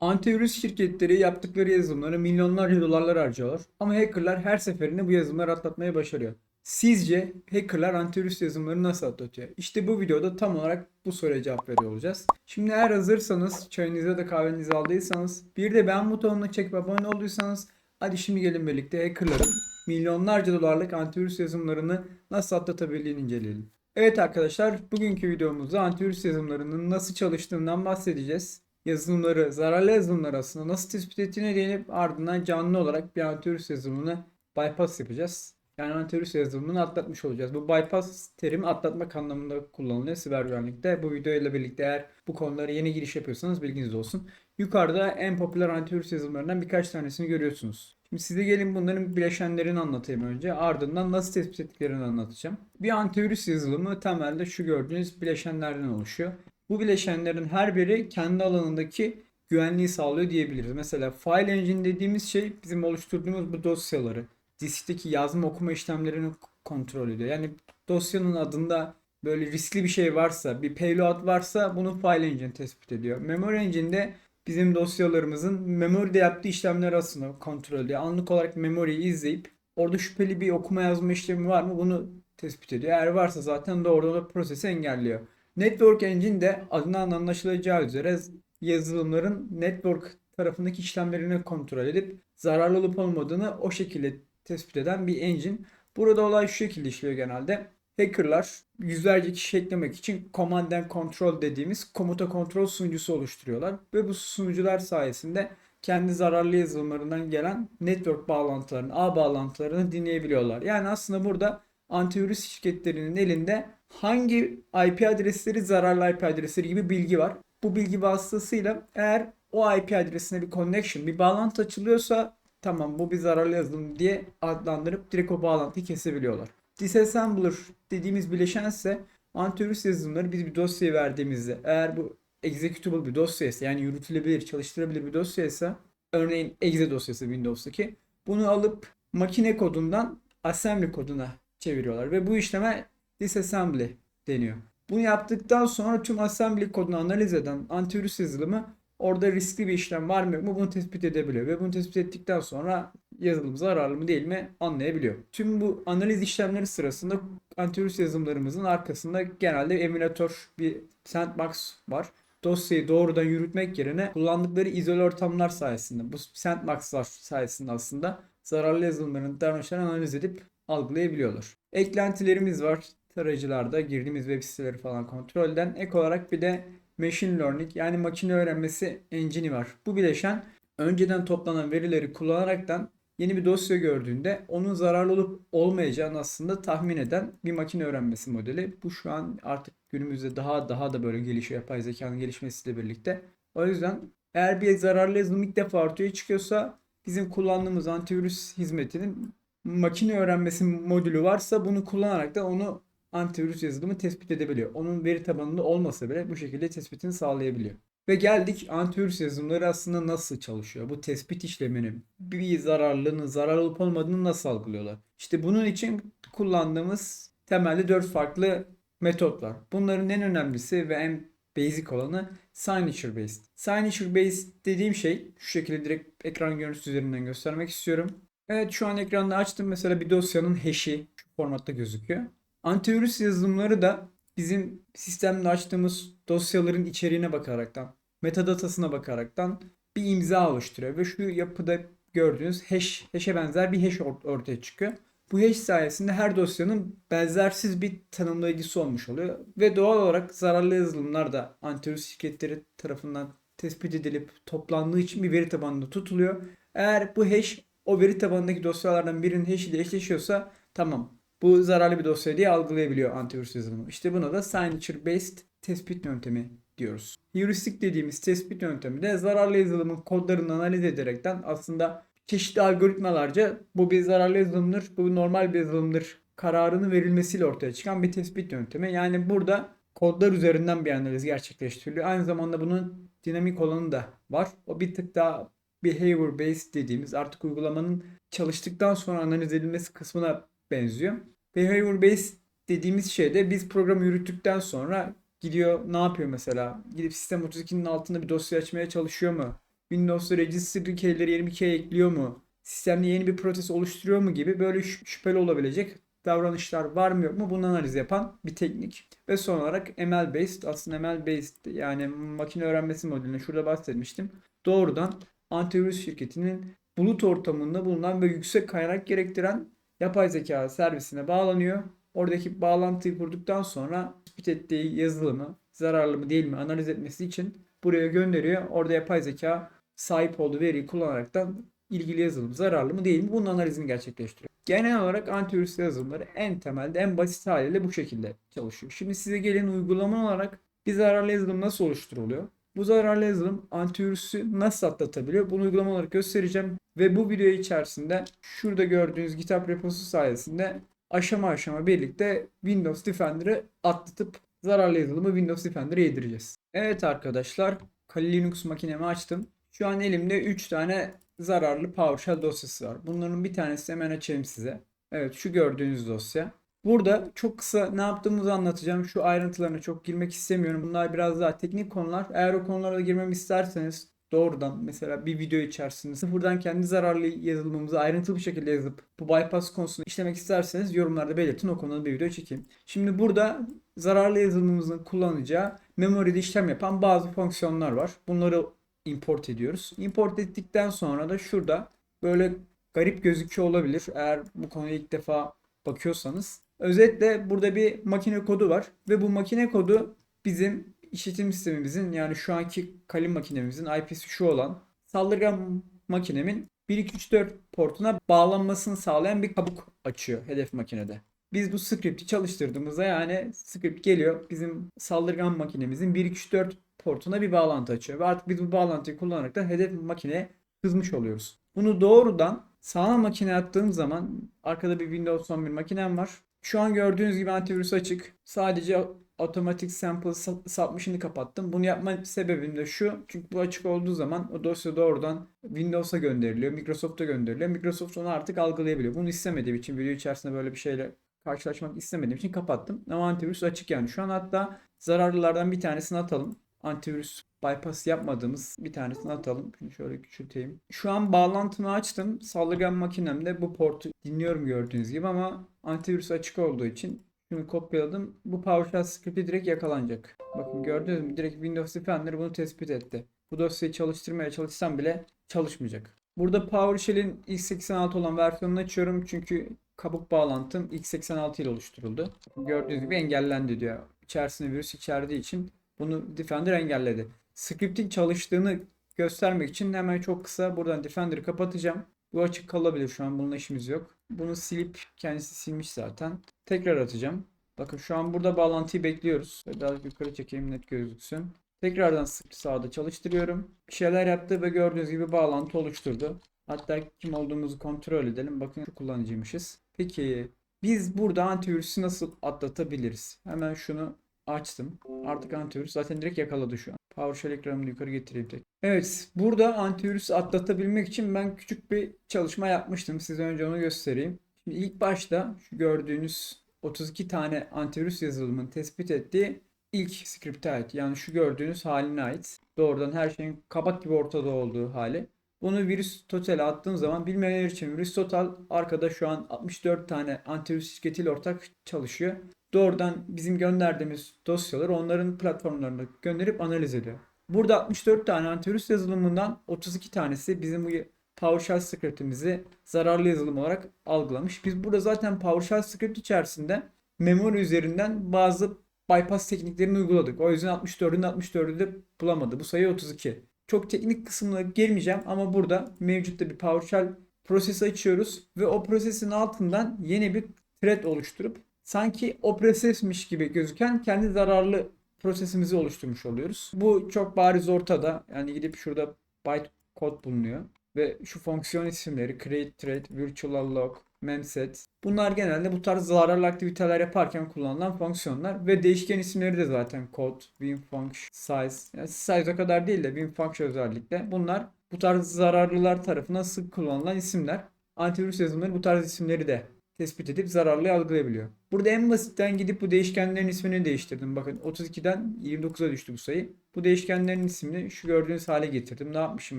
Antivirüs şirketleri yaptıkları yazılımlara milyonlarca dolarlar harcıyorlar. Ama hackerlar her seferinde bu yazılımları atlatmayı başarıyor. Sizce hackerlar antivirüs yazılımları nasıl atlatıyor? İşte bu videoda tam olarak bu soruya cevap veriyor olacağız. Şimdi eğer hazırsanız, çayınızı da kahvenizi aldıysanız, bir de beğen butonuna çekip abone olduysanız hadi şimdi gelin birlikte hackerların milyonlarca dolarlık antivirüs yazılımlarını nasıl atlatabildiğini inceleyelim. Evet arkadaşlar, bugünkü videomuzda antivirüs yazılımlarının nasıl çalıştığından bahsedeceğiz. Yazılımları, zararlı yazılımlar aslında nasıl tespit ettiğine değinip ardından canlı olarak bir antivirüs yazılımını bypass yapacağız. Yani antivirüs yazılımını atlatmış olacağız. Bu bypass terimi atlatmak anlamında kullanılıyor siber güvenlikte. Bu videoyla birlikte eğer bu konulara yeni giriş yapıyorsanız bilginiz olsun. Yukarıda en popüler antivirüs yazılımlarından birkaç tanesini görüyorsunuz. Şimdi size gelin bunların bileşenlerini anlatayım önce. Ardından nasıl tespit ettiklerini anlatacağım. Bir antivirüs yazılımı temelde şu gördüğünüz bileşenlerden oluşuyor. Bu bileşenlerin her biri kendi alanındaki güvenliği sağlıyor diyebiliriz. Mesela file engine dediğimiz şey bizim oluşturduğumuz bu dosyaları, diskteki yazma okuma işlemlerini kontrol ediyor. Yani dosyanın adında böyle riskli bir şey varsa, bir payload varsa bunu file engine tespit ediyor. Memory engine de bizim dosyalarımızın memory'de yaptığı işlemler aslında kontrol ediyor. Anlık olarak memory'yi izleyip orada şüpheli bir okuma yazma işlemi var mı bunu tespit ediyor. Eğer varsa zaten doğrudan da prosesi engelliyor. Network Engine de adından anlaşılacağı üzere yazılımların network tarafındaki işlemlerini kontrol edip zararlı olup olmadığını o şekilde tespit eden bir engine. Burada olay şu şekilde işliyor genelde. Hackerlar yüzlerce kişi eklemek için Command and Control dediğimiz komuta kontrol sunucusu oluşturuyorlar. Ve bu sunucular sayesinde kendi zararlı yazılımlarından gelen network bağlantılarını, ağ bağlantılarını dinleyebiliyorlar. Yani aslında burada antivirüs şirketlerinin elinde hangi IP adresleri zararlı IP adresleri gibi bilgi var. Bu bilgi vasıtasıyla eğer o IP adresine bir connection, bir bağlantı açılıyorsa tamam bu bir zararlı yazılım diye adlandırıp direkt o bağlantıyı kesebiliyorlar. Disassembler dediğimiz bileşen ise antivirüs yazılımları biz bir dosyayı verdiğimizde eğer bu executable bir dosyaysa yani yürütülebilir, çalıştırabilir bir dosyaysa örneğin exe dosyası Windows'taki bunu alıp makine kodundan assembly koduna çeviriyorlar ve bu işleme disassembly deniyor. Bunu yaptıktan sonra tüm assembly kodunu analiz eden antivirüs yazılımı orada riskli bir işlem var mı yok mu bunu tespit edebiliyor. Ve bunu tespit ettikten sonra yazılım zararlı mı değil mi anlayabiliyor. Tüm bu analiz işlemleri sırasında antivirüs yazılımlarımızın arkasında genelde emülatör bir sandbox var. Dosyayı doğrudan yürütmek yerine kullandıkları izole ortamlar sayesinde bu sandboxlar sayesinde aslında zararlı yazılımların davranışlarını analiz edip algılayabiliyorlar. Eklentilerimiz var tarayıcılarda girdiğimiz web siteleri falan kontrolden. Ek olarak bir de machine learning yani makine öğrenmesi engine'i var. Bu bileşen önceden toplanan verileri kullanaraktan yeni bir dosya gördüğünde onun zararlı olup olmayacağını aslında tahmin eden bir makine öğrenmesi modeli. Bu şu an artık günümüzde daha daha da böyle gelişiyor yapay zekanın gelişmesiyle birlikte. O yüzden eğer bir zararlı yazılım ilk defa ortaya çıkıyorsa bizim kullandığımız antivirüs hizmetinin makine öğrenmesi modülü varsa bunu kullanarak da onu antivirüs yazılımı tespit edebiliyor. Onun veri tabanında olmasa bile bu şekilde tespitini sağlayabiliyor. Ve geldik antivirüs yazılımları aslında nasıl çalışıyor? Bu tespit işlemini, bir zararlılığını, zarar olup olmadığını nasıl algılıyorlar? İşte bunun için kullandığımız temelde 4 farklı metot var. Bunların en önemlisi ve en basic olanı signature based. Signature based dediğim şey şu şekilde direkt ekran görüntüsü üzerinden göstermek istiyorum. Evet şu an ekranda açtım mesela bir dosyanın hash'i şu formatta gözüküyor. Antivirüs yazılımları da bizim sistemde açtığımız dosyaların içeriğine bakaraktan, metadatasına bakaraktan bir imza oluşturuyor ve şu yapıda gördüğünüz hash, hash'e benzer bir hash or- ortaya çıkıyor. Bu hash sayesinde her dosyanın benzersiz bir tanımlayıcısı olmuş oluyor ve doğal olarak zararlı yazılımlar da antivirüs şirketleri tarafından tespit edilip toplandığı için bir veri tabanında tutuluyor. Eğer bu hash o veri tabanındaki dosyalardan birinin hash ile eşleşiyorsa tamam bu zararlı bir dosya diye algılayabiliyor antivirüs yazılımı. İşte buna da signature based tespit yöntemi diyoruz. Heuristik dediğimiz tespit yöntemi de zararlı yazılımın kodlarını analiz ederekten aslında çeşitli algoritmalarca bu bir zararlı yazılımdır, bu normal bir yazılımdır kararının verilmesiyle ortaya çıkan bir tespit yöntemi. Yani burada kodlar üzerinden bir analiz gerçekleştiriliyor. Aynı zamanda bunun dinamik olanı da var. O bir tık daha behavior based dediğimiz artık uygulamanın çalıştıktan sonra analiz edilmesi kısmına benziyor. Behavior based dediğimiz şeyde biz programı yürüttükten sonra gidiyor ne yapıyor mesela? Gidip sistem 32'nin altında bir dosya açmaya çalışıyor mu? Windows'ta registry keyleri yeni bir key ekliyor mu? Sistemde yeni bir proses oluşturuyor mu gibi böyle şü- şüpheli olabilecek davranışlar var mı yok mu bunun analizi yapan bir teknik. Ve son olarak ML based aslında ML based yani makine öğrenmesi modelini şurada bahsetmiştim. Doğrudan antivirüs şirketinin bulut ortamında bulunan ve yüksek kaynak gerektiren yapay zeka servisine bağlanıyor. Oradaki bağlantıyı kurduktan sonra tespit ettiği yazılımı zararlı mı değil mi analiz etmesi için buraya gönderiyor. Orada yapay zeka sahip olduğu veriyi kullanaraktan ilgili yazılım zararlı mı değil mi bunun analizini gerçekleştiriyor. Genel olarak antivirüs yazılımları en temelde en basit haliyle bu şekilde çalışıyor. Şimdi size gelin uygulama olarak bir zararlı yazılım nasıl oluşturuluyor? Bu zararlı yazılım antivirüsü nasıl atlatabiliyor? Bunu uygulama olarak göstereceğim. Ve bu video içerisinde şurada gördüğünüz GitHub reposu sayesinde aşama aşama birlikte Windows Defender'ı atlatıp zararlı yazılımı Windows Defender'a yedireceğiz. Evet arkadaşlar, Kali Linux makinemi açtım. Şu an elimde 3 tane zararlı PowerShell dosyası var. Bunların bir tanesi hemen açayım size. Evet şu gördüğünüz dosya. Burada çok kısa ne yaptığımızı anlatacağım. Şu ayrıntılarına çok girmek istemiyorum. Bunlar biraz daha teknik konular. Eğer o konulara da girmemi isterseniz doğrudan mesela bir video içerisinde sıfırdan kendi zararlı yazılımımızı ayrıntılı bir şekilde yazıp bu bypass konusunu işlemek isterseniz yorumlarda belirtin o konuda bir video çekeyim. Şimdi burada zararlı yazılımımızın kullanacağı memory'de işlem yapan bazı fonksiyonlar var. Bunları import ediyoruz. Import ettikten sonra da şurada böyle garip gözüküyor olabilir. Eğer bu konuya ilk defa bakıyorsanız. Özetle burada bir makine kodu var ve bu makine kodu bizim işletim sistemimizin yani şu anki Kali makinemizin IP'si şu olan saldırgan makinemin 1 2 3 4 portuna bağlanmasını sağlayan bir kabuk açıyor hedef makinede. Biz bu script'i çalıştırdığımızda yani script geliyor bizim saldırgan makinemizin 1 2 3 4 portuna bir bağlantı açıyor ve artık biz bu bağlantıyı kullanarak da hedef makineye kızmış oluyoruz. Bunu doğrudan sağlam makine attığım zaman arkada bir Windows 11 makinem var. Şu an gördüğünüz gibi antivirüs açık. Sadece Automatic Sample Submission'ı kapattım. Bunu yapma sebebim de şu. Çünkü bu açık olduğu zaman o dosya doğrudan Windows'a gönderiliyor. Microsoft'a gönderiliyor. Microsoft onu artık algılayabiliyor. Bunu istemediğim için video içerisinde böyle bir şeyle karşılaşmak istemediğim için kapattım. Ama antivirüs açık yani. Şu an hatta zararlılardan bir tanesini atalım. Antivirüs bypass yapmadığımız bir tanesini atalım. Şunu şöyle küçülteyim. Şu an bağlantımı açtım. Saldırgan makinemde bu portu dinliyorum gördüğünüz gibi ama antivirüs açık olduğu için şunu kopyaladım. Bu PowerShell script'i direkt yakalanacak. Bakın gördünüz mü? Direkt Windows Defender bunu tespit etti. Bu dosyayı çalıştırmaya çalışsam bile çalışmayacak. Burada PowerShell'in x86 olan versiyonunu açıyorum çünkü kabuk bağlantım x86 ile oluşturuldu. Gördüğünüz gibi engellendi diyor. İçerisinde virüs içerdiği için bunu Defender engelledi. Script'in çalıştığını göstermek için hemen çok kısa buradan Defender'ı kapatacağım. Bu açık kalabilir şu an bununla işimiz yok. Bunu silip kendisi silmiş zaten. Tekrar atacağım. Bakın şu an burada bağlantıyı bekliyoruz. Biraz yukarı çekeyim net gözüksün. Tekrardan sağda çalıştırıyorum. Bir şeyler yaptı ve gördüğünüz gibi bağlantı oluşturdu. Hatta kim olduğumuzu kontrol edelim. Bakın şu kullanıcıymışız. Peki biz burada antivirüsü nasıl atlatabiliriz? Hemen şunu açtım. Artık antivirüs zaten direkt yakaladı şu an. PowerShell ekranımı yukarı getireyim tek. Evet, burada antivirüs atlatabilmek için ben küçük bir çalışma yapmıştım. Size önce onu göstereyim. Şimdi ilk başta şu gördüğünüz 32 tane antivirüs yazılımın tespit ettiği ilk script'e ait. Yani şu gördüğünüz haline ait. Doğrudan her şeyin kabak gibi ortada olduğu hali. Bunu virüs total'e attığım zaman bilmeyenler için virüs total arkada şu an 64 tane antivirüs şirketiyle ortak çalışıyor. Doğrudan bizim gönderdiğimiz dosyaları onların platformlarına gönderip analiz ediyor. Burada 64 tane antivirüs yazılımından 32 tanesi bizim bu PowerShell scriptimizi zararlı yazılım olarak algılamış. Biz burada zaten PowerShell script içerisinde memory üzerinden bazı bypass tekniklerini uyguladık. O yüzden 64'ün 64'ü de bulamadı. Bu sayı 32. Çok teknik kısmına girmeyeceğim ama burada mevcutta bir PowerShell prosesi açıyoruz ve o prosesin altından yeni bir thread oluşturup sanki o prosesmiş gibi gözüken kendi zararlı prosesimizi oluşturmuş oluyoruz. Bu çok bariz ortada. Yani gidip şurada bytecode bulunuyor. Ve şu fonksiyon isimleri create thread, virtual log, memset. Bunlar genelde bu tarz zararlı aktiviteler yaparken kullanılan fonksiyonlar ve değişken isimleri de zaten code, winfunction, size. Yani size kadar değil de winfunction özellikle. Bunlar bu tarz zararlılar tarafından sık kullanılan isimler. Antivirüs yazılımları bu tarz isimleri de tespit edip zararlı algılayabiliyor. Burada en basitten gidip bu değişkenlerin ismini değiştirdim. Bakın 32'den 29'a düştü bu sayı. Bu değişkenlerin ismini şu gördüğünüz hale getirdim. Ne yapmışım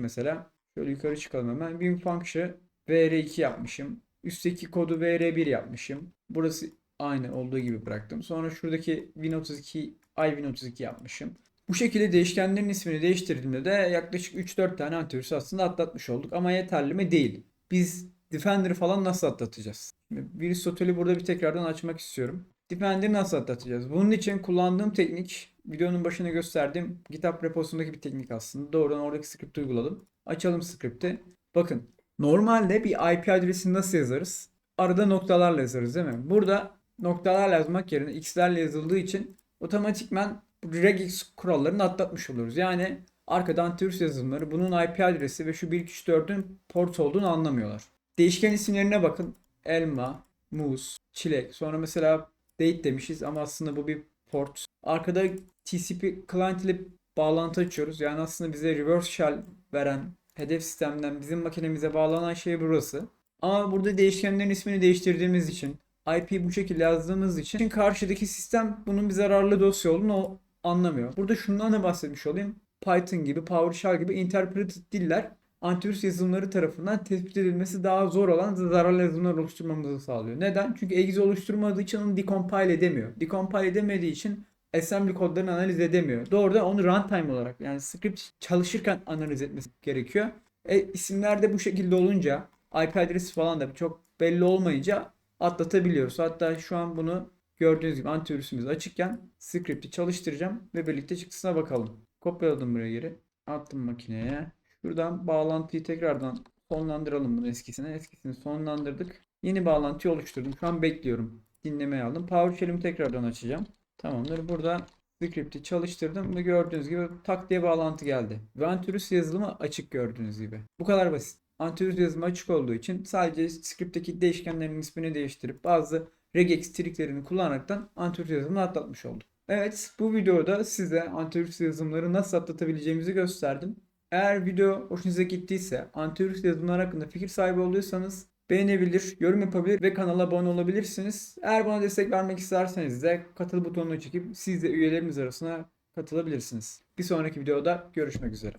mesela? Şöyle yukarı çıkalım hemen. Win function vr2 yapmışım. Üstteki kodu vr1 yapmışım. Burası aynı olduğu gibi bıraktım. Sonra şuradaki win32 iwin32 yapmışım. Bu şekilde değişkenlerin ismini değiştirdiğimde de yaklaşık 3-4 tane antivirüs aslında atlatmış olduk. Ama yeterli mi? Değil. Biz Defender'ı falan nasıl atlatacağız? Virüs totali burada bir tekrardan açmak istiyorum. Defender'ı nasıl atlatacağız? Bunun için kullandığım teknik videonun başına gösterdiğim GitHub reposundaki bir teknik aslında. Doğrudan oradaki script'i uyguladım. Açalım script'i. Bakın normalde bir IP adresini nasıl yazarız? Arada noktalarla yazarız değil mi? Burada noktalarla yazmak yerine x'lerle yazıldığı için otomatikman bu regex kurallarını atlatmış oluruz. Yani arkada antivirüs yazılımları bunun IP adresi ve şu 1234'ün port olduğunu anlamıyorlar. Değişken isimlerine bakın. Elma, muz, çilek. Sonra mesela date demişiz ama aslında bu bir port. Arkada TCP client ile bağlantı açıyoruz. Yani aslında bize reverse shell veren hedef sistemden bizim makinemize bağlanan şey burası. Ama burada değişkenlerin ismini değiştirdiğimiz için IP bu şekilde yazdığımız için karşıdaki sistem bunun bir zararlı dosya olduğunu o anlamıyor. Burada şundan da bahsetmiş olayım. Python gibi, PowerShell gibi interpreted diller antivirüs yazılımları tarafından tespit edilmesi daha zor olan zararlı yazılımlar oluşturmamızı sağlıyor. Neden? Çünkü exe oluşturmadığı için onu decompile edemiyor. Decompile edemediği için assembly kodlarını analiz edemiyor. Doğrudan onu runtime olarak yani script çalışırken analiz etmesi gerekiyor. E, isimler de bu şekilde olunca IP adresi falan da çok belli olmayınca atlatabiliyoruz. Hatta şu an bunu gördüğünüz gibi antivirüsümüz açıkken script'i çalıştıracağım ve birlikte çıktısına bakalım. Kopyaladım buraya geri. Attım makineye. Şuradan bağlantıyı tekrardan sonlandıralım bunu eskisine. Eskisini sonlandırdık. Yeni bağlantıyı oluşturdum. Şu an bekliyorum. Dinlemeye aldım. PowerShell'imi tekrardan açacağım. Tamamdır. Burada script'i çalıştırdım ve gördüğünüz gibi tak diye bağlantı geldi. Ve antivirüs yazılımı açık gördüğünüz gibi. Bu kadar basit. Antivirüs yazılımı açık olduğu için sadece script'teki değişkenlerin ismini değiştirip bazı regex triklerini kullanaraktan antivirüs yazılımını atlatmış olduk. Evet bu videoda size antivirüs yazılımları nasıl atlatabileceğimizi gösterdim. Eğer video hoşunuza gittiyse, antivirüs yazılımlar hakkında fikir sahibi oluyorsanız beğenebilir, yorum yapabilir ve kanala abone olabilirsiniz. Eğer bana destek vermek isterseniz de katıl butonunu çekip siz de üyelerimiz arasına katılabilirsiniz. Bir sonraki videoda görüşmek üzere.